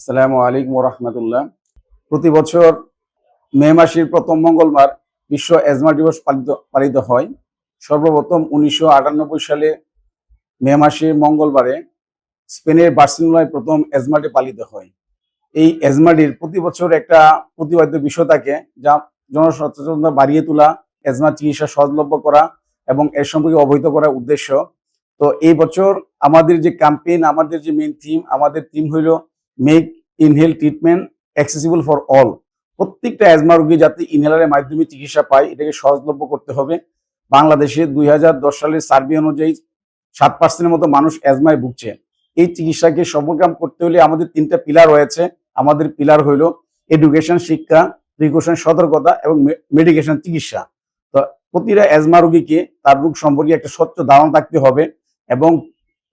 আসসালামু আলাইকুম রহমতুল্লাহ প্রতি বছর মে মাসের প্রথম মঙ্গলবার বিশ্ব এজমা দিবস পালিত পালিত হয়। সর্বপ্রথম উনিশশো আটানব্বই সালে মে মাসের মঙ্গলবারে স্পেনের বার্সেলোনায় প্রথম এজমাটি পালিত হয়। এই এজমাডির প্রতি বছর একটা প্রতিবাদ্য বিষয় থাকে, যা জনসচেতনতা বাড়িয়ে তোলা, এজমা চিকিৎসা সহজলভ্য করা এবং এর সম্পর্কে অবহিত করার উদ্দেশ্য। তো এই বছর আমাদের যে ক্যাম্পেইন আমাদের যে মেইন থিম আমাদের থিম হইল make inhale treatment accessible for all প্রত্যেকটা অ্যাজমা রোগী যাতে ইনহেলারের মাধ্যমে চিকিৎসা পায়, এটাকে সহজলভ্য করতে হবে। বাংলাদেশে দুই সালের সার্ভে অনুযায়ী সাত পার্সেন্টের মতো মানুষ অ্যাজমায় ভুগছে। এই চিকিৎসাকে সফলকাম করতে হলে আমাদের তিনটা পিলার রয়েছে। আমাদের পিলার হইল এডুকেশন শিক্ষা প্রিকশন সতর্কতা এবং মেডিকেশন চিকিৎসা। তো প্রতিটা অ্যাজমা রোগীকে তার রোগ সম্পর্কে একটা স্বচ্ছ ধারণা থাকতে হবে এবং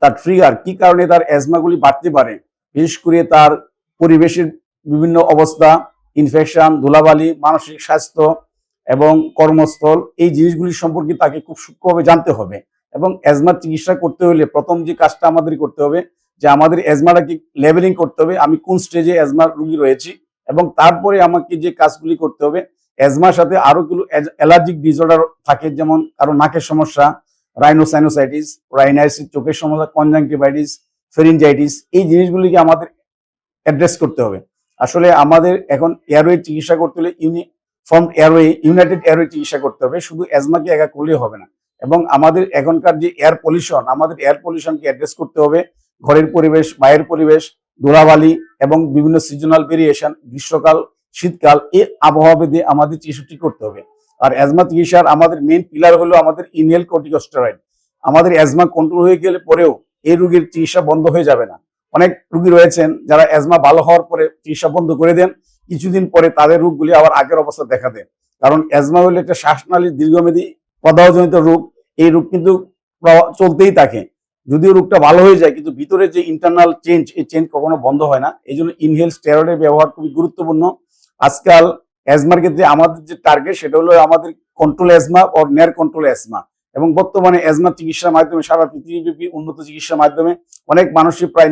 তার ট্রিগার কি কারণে তার অ্যাজমাগুলি বাড়তে পারে। বিশেষ করে তার পরিবেশের বিভিন্ন অবস্থা ইনফেকশন ধুলাবালি, মানসিক স্বাস্থ্য এবং কর্মস্থল, এই জিনিসগুলি সম্পর্কে তাকে খুব সূক্ষ্মভাবে জানতে হবে এবং অ্যাজমার চিকিৎসা করতে হলে প্রথম যে কাজটা আমাদের করতে হবে যে আমাদের অ্যাজমাটাকে লেভেলিং করতে হবে, আমি কোন স্টেজে অ্যাজমার রুগী রয়েছি এবং তারপরে আমাকে যে কাজগুলি করতে হবে অ্যাজমার সাথে আরও কিছু অ্যালার্জিক ডিসঅর্ডার থাকে যেমন কারও নাকের সমস্যা রাইনোসাইনোসাইটিস রাইনাইসিস চোখের সমস্যা কনজাংটিভাইটিস ফেরিনজাইটিস এই জিনিসগুলিকে আমাদের অ্যাড্রেস করতে হবে। আসলে আমাদের এখন এয়ারওয়ে চিকিৎসা করতে হলে ইউনিফর্ম এয়ারওয়ে ইউনাইটেড এয়ারওয়ে চিকিৎসা করতে হবে। শুধু অ্যাজমাকে একা করলেই হবে না। এবং আমাদের এখনকার যে এয়ার পলিউশন আমাদের এয়ার পলিউশনকে অ্যাড্রেস করতে হবে। ঘরের পরিবেশ বাইরের পরিবেশ ধুলাবালি এবং বিভিন্ন সিজনাল ভেরিয়েশন গ্রীষ্মকাল, শীতকাল, এই আবহাওয়া ভেদে আমাদের চিকিৎসাটি করতে হবে। আর অ্যাজমা চিকিৎসার আমাদের মেইন পিলার হলো আমাদের ইনহেল কর্টিকোস্টেরয়েড আমাদের অ্যাজমা কন্ট্রোল হয়ে গেলে পরেও এই রোগীর চিকিৎসা বন্ধ হয়ে যাবে না। অনেক রুগী রয়েছেন যারা অ্যাজমা ভালো হওয়ার পরে চিকিৎসা বন্ধ করে দেন, কিছুদিন পরে তাদের রোগগুলি আবার আগের অবস্থা দেখা দেয়। কারণ অ্যাজমা হলো একটা শ্বাসনালীর দীর্ঘমেয়াদী প্রদাহজনিত রোগ, এই রোগ কিন্তু চলতেই থাকে। যদিও রোগটা ভালো হয়ে যায়, কিন্তু ভিতরে যে ইন্টারনাল চেঞ্জ এই চেঞ্জ কখনো বন্ধ হয় না। এই জন্য ইনহেল স্টেরয়েডের ব্যবহার খুবই গুরুত্বপূর্ণ। আজকাল অ্যাজমার ক্ষেত্রে আমাদের যে টার্গেট সেটা হলো আমাদের কন্ট্রোল অ্যাজমা ও নেয়ার কন্ট্রোল অ্যাজমা এবং বর্তমানে অ্যাজমা চিকিৎসার মাধ্যমে সারা পৃথিবীব্যাপী উন্নত চিকিৎসার মাধ্যমে অনেক মানুষই প্রায়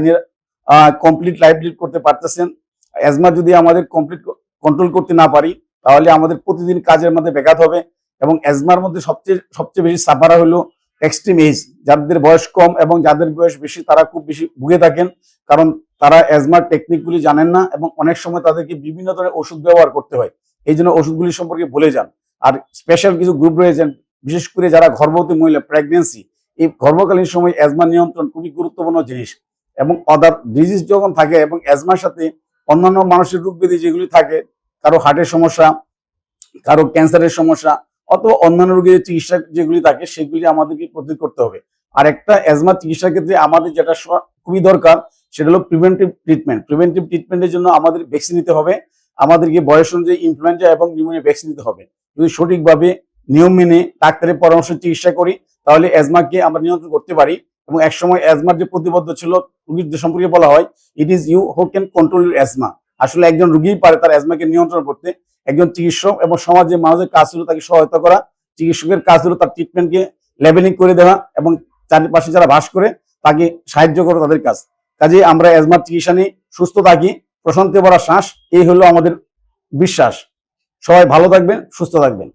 কমপ্লিট লাইফ লিড করতে পারতেছেন। অ্যাজমা যদি আমাদের কমপ্লিট কন্ট্রোল করতে না পারি, তাহলে আমাদের প্রতিদিন কাজের মধ্যে ব্যাঘাত হবে এবং অ্যাজমার মধ্যে সবচেয়ে সবচেয়ে বেশি সাফারা হলো এক্সট্রিম এজ যাদের বয়স কম এবং যাদের বয়স বেশি, তারা খুব বেশি ভুগে থাকেন কারণ তারা অ্যাজমার টেকনিকগুলি জানেন না এবং অনেক সময় তাদেরকে বিভিন্ন ধরনের ওষুধ ব্যবহার করতে হয়। এই জন্য ওষুধগুলি সম্পর্কে ভুলে যান। আর স্পেশাল কিছু গ্রুপ রয়েছেন বিশেষ করে যারা গর্ভবতী মহিলা প্রেগনেন্সি এই গর্ভকালীন সময় অ্যাজমা নিয়ন্ত্রণ খুবই গুরুত্বপূর্ণ জিনিস এবং অদার ডিজিজ যখন থাকে এবং অ্যাজমার সাথে অন্যান্য মানুষের রোগ ব্যাধি যেগুলি থাকে, কারও হার্টের সমস্যা, কারও ক্যান্সারের সমস্যা অথবা অন্যান্য রোগের চিকিৎসা যেগুলি থাকে সেগুলি আমাদেরকে প্রতিরোধ করতে হবে। আর একটা অ্যাজমা চিকিৎসার ক্ষেত্রে আমাদের যেটা খুবই দরকার সেটা হলো প্রিভেন্টিভ ট্রিটমেন্ট প্রিভেন্টিভ ট্রিটমেন্টের জন্য আমাদের ভ্যাকসিন নিতে হবে। আমাদেরকে বয়স অনুযায়ী ইনফ্লুয়েঞ্জা এবং নিউমোনিয়া ভ্যাকসিন নিতে হবে। যদি সঠিকভাবে নিয়ম মেনে ডাক্তারের পরামর্শ চিকিৎসা করি, তাহলে অ্যাজমাকে আমরা নিয়ন্ত্রণ করতে পারি এবং একসময় অ্যাজমার যে প্রতিবদ্ধ ছিল, রুগীর সম্পর্কে বলা হয় it is you who can control your asthma আসলে একজন রুগীই পারে তার অ্যাজমাকে নিয়ন্ত্রণ করতে। একজন চিকিৎসক এবং সমাজের মানুষের কাজ ছিল তাকে সহায়তা করা, চিকিৎসকের কাজ হলো তার ট্রিটমেন্টকে লেভেলিং করে দেওয়া এবং চারপাশে যারা বাস করে, তাকে সাহায্য করা তাদের কাজ। কাজে আমরা অ্যাজমার চিকিৎসা নিয়ে সুস্থ থাকি, প্রশান্তি ভরা শ্বাস, এই হলো আমাদের বিশ্বাস। সবাই ভালো থাকবেন, সুস্থ থাকবেন।